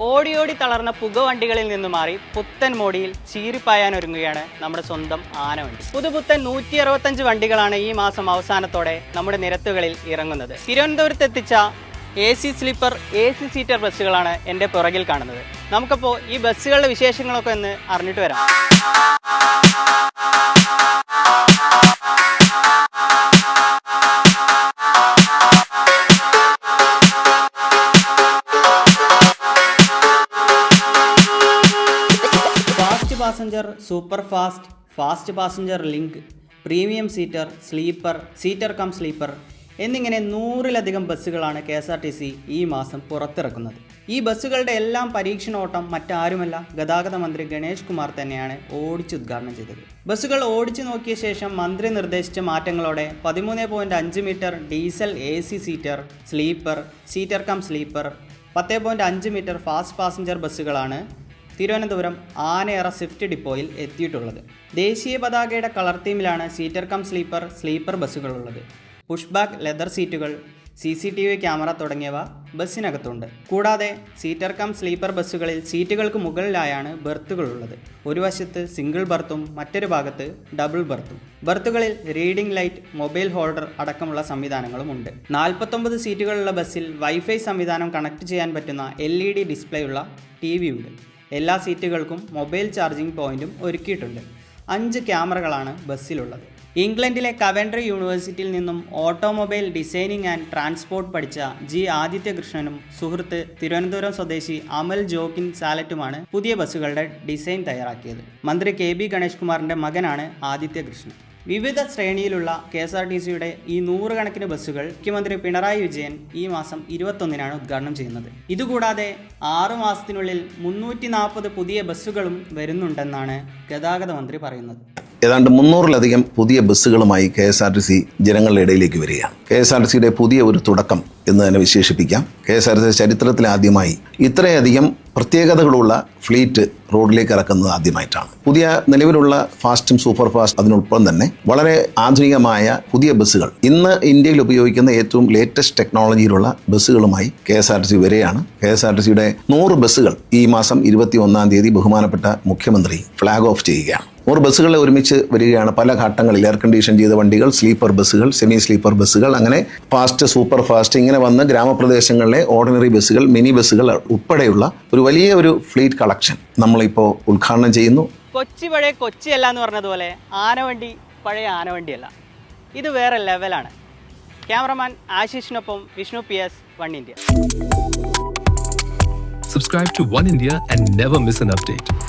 ഓടി ഓടി തളർന്ന പുകവണ്ടികളിൽ നിന്ന് മാറി പുത്തൻ മോടിയിൽ ചീരിപ്പായാൻ ഒരുങ്ങുകയാണ് നമ്മുടെ സ്വന്തം ആനവണ്ടി പുതുപുത്തൻ നൂറ്റി അറുപത്തഞ്ച് വണ്ടികളാണ് ഈ മാസം അവസാനത്തോടെ നമ്മുടെ നിരത്തുകളിൽ ഇറങ്ങുന്നത്. തിരുവനന്തപുരത്ത് എത്തിച്ച A C sleeper A C seater ബസ്സുകളാണ് എന്റെ പുറകിൽ കാണുന്നത്. നമുക്കപ്പോൾ ഈ ബസ്സുകളുടെ വിശേഷങ്ങളൊക്കെ ഒന്ന് അറിഞ്ഞിട്ട് വരാം. Passenger super fast fast passenger link premium seater sleeper seater cum sleeper എന്നിങ്ങനെ നൂറിലധികം ബസ്സുകളാണ് K S R T C ഈ മാസം പുറത്തിറക്കുന്നത്. ഈ ബസ്സുകളുടെ എല്ലാം പരീക്ഷണോട്ടം മറ്റാരുമല്ല ഗതാഗത മന്ത്രി ഗണേഷ് കുമാർ തന്നെയാണ് ഓടിച്ച് ഉദ്ഘാടനം ചെയ്തത്. ബസ്സുകൾ ഓടിച്ചു നോക്കിയ ശേഷം മന്ത്രി നിർദ്ദേശിച്ച മാറ്റങ്ങളോടെ പതിമൂന്ന് അഞ്ച് metre diesel A C seater sleeper seater cum sleeper പത്ത് പോയിന്റ് അഞ്ച് മീറ്റർ ഫാസ്റ്റ് പാസഞ്ചർ ബസ്സുകളാണ് തിരുവനന്തപുരം ആനയറ സ്വിഫ്റ്റ് ഡിപ്പോയിൽ എത്തിയിട്ടുള്ളത്. ദേശീയ പതാകയുടെ കളർ തീമിലാണ് സീറ്റർ കം സ്ലീപ്പർ സ്ലീപ്പർ ബസ്സുകളുള്ളത്. പുഷ് ബാക്ക് ലെതർ സീറ്റുകൾ C C T V camera തുടങ്ങിയവ ബസ്സിനകത്തുണ്ട്. കൂടാതെ സീറ്റർ കം സ്ലീപ്പർ ബസ്സുകളിൽ സീറ്റുകൾക്ക് മുകളിലായാണ് ബർത്തുകളുള്ളത്. ഒരു വശത്ത് സിംഗിൾ ബർത്തും മറ്റൊരു ഭാഗത്ത് ഡബിൾ ബർത്തും. ബർത്തുകളിൽ റീഡിംഗ് ലൈറ്റ് മൊബൈൽ ഹോൾഡർ അടക്കമുള്ള സംവിധാനങ്ങളും ഉണ്ട്. നാൽപ്പത്തൊമ്പത് സീറ്റുകളുള്ള ബസ്സിൽ വൈഫൈ സംവിധാനം കണക്ട് ചെയ്യാൻ പറ്റുന്ന എൽ ഇ ഡി ഡിസ്പ്ലേയുള്ള ടി വി ഉണ്ട്. എല്ലാ സീറ്റുകൾക്കും മൊബൈൽ ചാർജിംഗ് പോയിന്റും ഒരുക്കിയിട്ടുണ്ട്. അഞ്ച് ക്യാമറകളാണ് ബസ്സിലുള്ളത്. ഇംഗ്ലണ്ടിലെ കവൻട്രി യൂണിവേഴ്സിറ്റിയിൽ നിന്നും ഓട്ടോമൊബൈൽ ഡിസൈനിങ് ആൻഡ് ട്രാൻസ്പോർട്ട് പഠിച്ച ജി ആദിത്യകൃഷ്ണനും സുഹൃത്ത് തിരുവനന്തപുരം സ്വദേശി അമൽ ജോക്കിൻ സാലറ്റുമാണ് പുതിയ ബസ്സുകളുടെ ഡിസൈൻ തയ്യാറാക്കിയത്. മന്ത്രി കെ ബി ഗണേഷ് കുമാറിന്റെ മകനാണ് ആദിത്യകൃഷ്ണൻ. വിവിധ ശ്രേണിയിലുള്ള കെ എസ് ആർ ടി സിയുടെ ഈ നൂറുകണക്കിന് ബസ്സുകൾ മുഖ്യമന്ത്രി പിണറായി വിജയൻ ഈ മാസം ഇരുപത്തൊന്നിനാണ് ഉദ്ഘാടനം ചെയ്യുന്നത്. ഇതുകൂടാതെ ആറു മാസത്തിനുള്ളിൽ മുന്നൂറ്റി നാൽപ്പത് പുതിയ ബസ്സുകളും വരുന്നുണ്ടെന്നാണ് ഗതാഗത മന്ത്രി പറയുന്നത്. ഏതാണ്ട് മുന്നൂറിലധികം പുതിയ ബസ്സുകളുമായി K S R T C ജനങ്ങളുടെ ഇടയിലേക്ക് വരികയാണ്. കെ എസ് ആർ ടി സിയുടെ പുതിയ ഒരു തുടക്കം എന്ന് തന്നെ വിശേഷിപ്പിക്കാം. K S R T C ചരിത്രത്തിൽ ആദ്യമായി ഇത്രയധികം പ്രത്യേകതകളുള്ള ഫ്ലീറ്റ് റോഡിലേക്ക് ഇറക്കുന്നത് ആദ്യമായിട്ടാണ്. പുതിയ നിലവിലുള്ള ഫാസ്റ്റും സൂപ്പർ ഫാസ്റ്റ് അതിനൊപ്പം തന്നെ വളരെ ആധുനികമായ പുതിയ ബസ്സുകൾ ഇന്ന് ഇന്ത്യയിൽ ഉപയോഗിക്കുന്ന ഏറ്റവും ലേറ്റസ്റ്റ് ടെക്നോളജിയിലുള്ള ബസ്സുകളുമായി K S R T C വരെയാണ്. കെ എസ് ആർ ടി സിയുടെ നൂറ് ബസ്സുകൾ ഈ മാസം ഇരുപത്തി ഒന്നാം തീയതി ബഹുമാനപ്പെട്ട മുഖ്യമന്ത്രി ഫ്ലാഗ് ഓഫ് ചെയ്യുകയാണ്. നൂറ് ബസ്സുകൾ ഒരുമിച്ച് വരികയാണ്. പല ഘട്ടങ്ങളിൽ എയർ കണ്ടീഷൻ ചെയ്ത വണ്ടികൾ സ്ലീപ്പർ ബസ്സുകൾ സെമി സ്ലീപ്പർ ബസ്സുകൾ അങ്ങനെ ഫാസ്റ്റ് സൂപ്പർ ഫാസ്റ്റ് ഇങ്ങനെ വന്ന് ഗ്രാമപ്രദേശങ്ങളിലെ ഓർഡിനറി ബസ്സുകൾ മിനി ബസ്സുകൾ ഉൾപ്പെടെയുള്ള ഒരു വലിയ ഒരു ഫ്ലീറ്റ് കളക്ഷൻ നമ്മളിപ്പോൾ ഉദ്ഘാടനം ചെയ്യുന്നു. കൊച്ചി പഴയ കൊച്ചി അല്ല എന്ന് പറഞ്ഞതുപോലെ ആനവണ്ടി പഴയ ആനവണ്ടിയല്ല. ഇത് വേറെ ലെവലാണ്. Cameraman ആശിഷിനൊപ്പം Vishnu P S one India. Subscribe to one India and never miss an update.